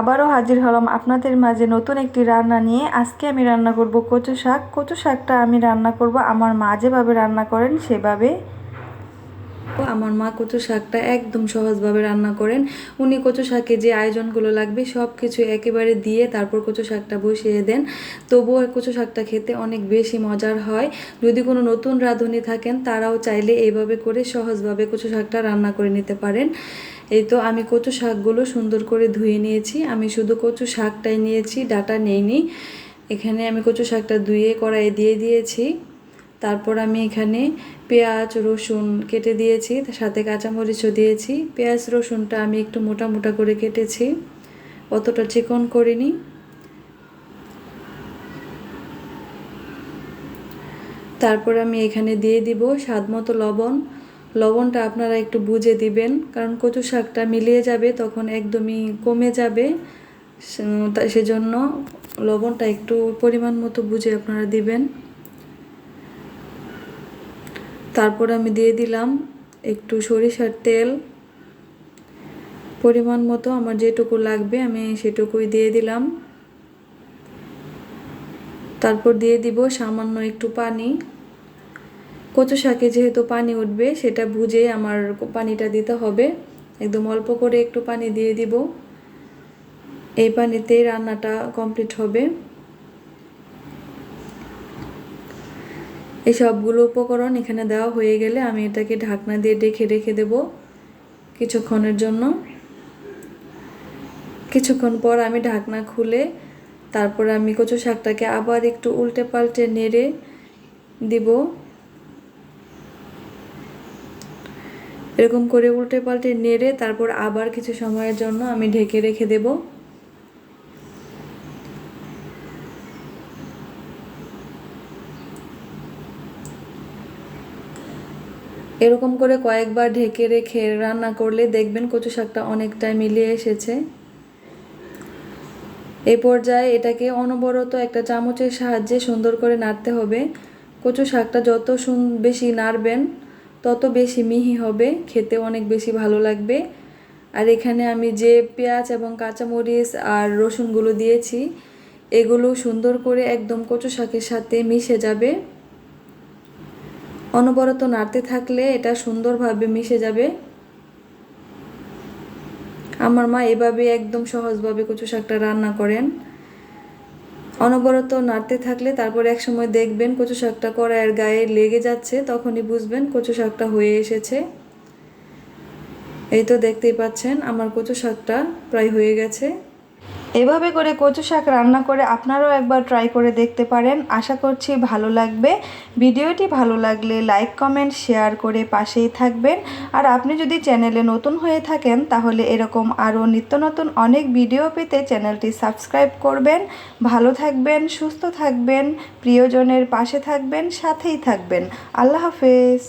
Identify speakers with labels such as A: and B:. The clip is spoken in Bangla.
A: আবারও হাজির হলাম আপনাদের মাঝে নতুন একটি রান্না নিয়ে। আজকে আমি রান্না করব কচু শাক। কচু শাকটা আমি রান্না করব। আমার মা যেভাবে রান্না করেন সেভাবে আমার মা কচু শাকটা একদম সহজভাবে রান্না করেন। উনি কচু শাকে যে আয়োজনগুলো লাগবে সব কিছু একেবারে দিয়ে তারপর কচু শাকটা বসিয়ে দেন। তবুও কচু শাকটা খেতে অনেক বেশি মজার হয়। যদি কোনো নতুন রাঁধুনি থাকেন, তারাও চাইলে এইভাবে করে সহজভাবে কচু শাকটা রান্না করে নিতে পারেন। এই তো আমি কচু শাকগুলো সুন্দর করে ধুয়ে নিয়েছি। আমি শুধু কচু শাকটাই নিয়েছি, ডাটা নেইনি। এখানে আমি কচু শাকটা ধুয়ে কড়াইয়ে দিয়ে দিয়েছি। তারপর আমি এখানে পেঁয়াজ, রসুন কেটে দিয়েছি তার সাথে কাঁচামরিচও দিয়েছি। পেঁয়াজ, রসুনটা আমি একটু মোটা মোটা করে কেটেছি, অতটা চিকন করিনি। তারপর আমি এখানে দিয়ে দিব স্বাদ মতো লবণ। লবণটা আপনারা একটু বুঝে দিবেন, কারণ কচু শাকটা মিলিয়ে যাবে, তখন একদমই কমে যাবে। সেজন্য লবণটা একটু পরিমাণ মতো বুঝে আপনারা দিবেন। তারপর আমি দিয়ে দিলাম একটু সরিষার তেল। পরিমাণ মতো আমার যেটুকু লাগবে আমি সেটুকুই দিয়ে দিলাম। তারপর দিয়ে দিব সামান্য একটু পানি। কচু শাকে যেহেতু পানি উঠবে, সেটা বুঝে আমার পানিটা দিতে হবে। একদম অল্প করে একটু পানি দিয়ে দিব। এই পানিতেই রান্নাটা কমপ্লিট হবে। এই সবগুলো উপকরণ এখানে দেওয়া হয়ে গেলে আমি এটাকে ঢাকনা দিয়ে ডেকে রেখে দেব কিছুক্ষণের জন্য। কিছুক্ষণ পর আমি ঢাকনা খুলে তারপর আমি কচু শাকটাকে আবার একটু উল্টে পাল্টে নেড়ে দিব। এরকম করে উল্টে পাল্টে নেড়ে তারপর আবার কিছু সময়ের জন্য আমি ঢেকে রেখে দেবো। এরকম করে কয়েকবার ঢেকে রেখে রান্না করলে দেখবেন কচু শাকটা অনেকটাই মিলিয়ে এসেছে। এই পর্যায়ে এটাকে অনবরত একটা চামচের সাহায্যে সুন্দর করে নাড়তে হবে। কচু শাকটা যত বেশি নাড়বেন, তত বেশি মিহি হবে, খেতে অনেক বেশি ভালো লাগবে। আর এখানে আমি যে পেঁয়াজ এবং কাঁচামরিচ আর রসুনগুলো দিয়েছি, এগুলো সুন্দর করে একদম কচু শাকের সাথে মিশে যাবে। অনবরত নাড়তে থাকলে এটা সুন্দরভাবে মিশে যাবে। আমার মা এভাবে একদম সহজভাবে কচু শাকটা রান্না করেন। অনবরত নাড়তে থাকলে তারপর এক সময় দেখবেন কচু শাকটা কড়াইয়ের গায়ে লেগে যাচ্ছে, তখনই বুঝবেন কচু শাকটা হয়ে এসেছে। এই তো দেখতেই পাচ্ছেন, আমার কচু শাকটা প্রায় হয়ে গেছে। এভাবে করে কচু শাক রান্না করে আপনারাও একবার ট্রাই করে দেখতে পারেন। আশা করছি ভালো লাগবে। ভিডিওটি ভালো লাগলে লাইক কমেন্ট শেয়ার করে পাশেই থাকবেন। আর আপনি যদি চ্যানেলে নতুন হয়ে থাকেন, তাহলে এরকম আরও নিত্য নতুন অনেক ভিডিও পেতে চ্যানেলটি সাবস্ক্রাইব করবেন। ভালো থাকবেন, সুস্থ থাকবেন, প্রিয়জনের পাশে থাকবেন, সাথেই থাকবেন। আল্লাহ হাফেজ।